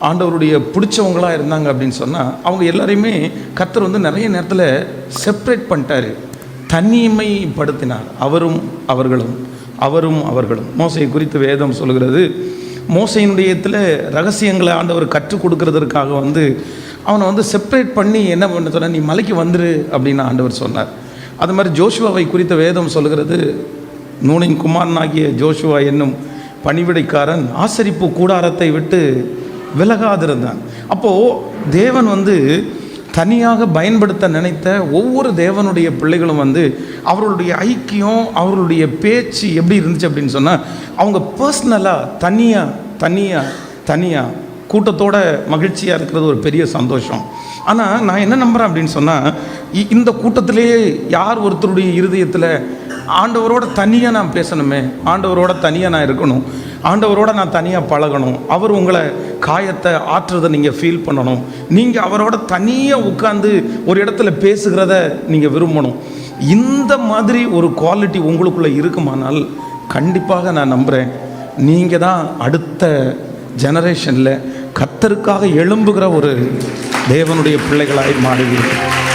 ஆண்டவருடைய பிடிச்சவங்களாக இருந்தாங்க அப்படின்னு சொன்னால் அவங்க எல்லாரையுமே கர்த்தர் வந்து நிறைய நேரத்தில் செப்பரேட் பண்ணிட்டாரு. தனிமைப்படுத்தினார். அவரும் அவர்களும் அவரும் அவர்களும். மோசையை குறித்து வேதம் சொல்கிறது மோசையினுடையத்தில் ரகசியங்களை ஆண்டவர் கற்றுக் கொடுக்கறதற்காக வந்து அவனை வந்து செப்பரேட் பண்ணி என்ன பண்ண சொன்ன நீ மலைக்கு வந்துரு அப்படின்னு ஆண்டவர் சொன்னார். அது மாதிரி ஜோஷுவாவை குறித்த வேதம் சொல்கிறது நூனின் குமாரனாகிய ஜோஷுவா என்னும் பணிவிடைக்காரன் ஆசரிப்பு கூடாரத்தை விட்டு விலகாதிருந்தான். அப்போது தேவன் வந்து தனியாக பயன்படுத்த நினைத்த ஒவ்வொரு தேவனுடைய பிள்ளைகளும் வந்து அவர்களுடைய ஐக்கியம் அவர்களுடைய பேச்சு எப்படி இருந்துச்சு அப்படின்னு சொன்னால் அவங்க பர்சனலாக தனியாக தனியாக தனியாக கூட்டத்தோட மகிழ்ச்சியாக இருக்கிறது ஒரு பெரிய சந்தோஷம். ஆனால் நான் என்ன நம்புகிறேன் அப்படின்னு சொன்னால் இந்த கூட்டத்திலேயே யார் ஒருத்தருடைய இருதயத்தில் ஆண்டவரோட தனியாக நான் பேசணுமே ஆண்டவரோட தனியாக நான் இருக்கணும் ஆண்டவரோட நான் தனியாக பழகணும் அவர் உங்களை காயத்தை ஆற்றுறதை நீங்கள் ஃபீல் பண்ணணும் நீங்கள் அவரோட தனியாக உட்காந்து ஒரு இடத்துல பேசுகிறத நீங்கள் விரும்பணும். இந்த மாதிரி ஒரு குவாலிட்டி உங்களுக்குள்ளே இருக்குமானால் கண்டிப்பாக நான் நம்புகிறேன் நீங்கள் தான் அடுத்த ஜெனரேஷனில் கத்தருக்காக எழும்புகிற ஒரு தேவனுடைய பிள்ளைகளாய் மாறுவீர்கள்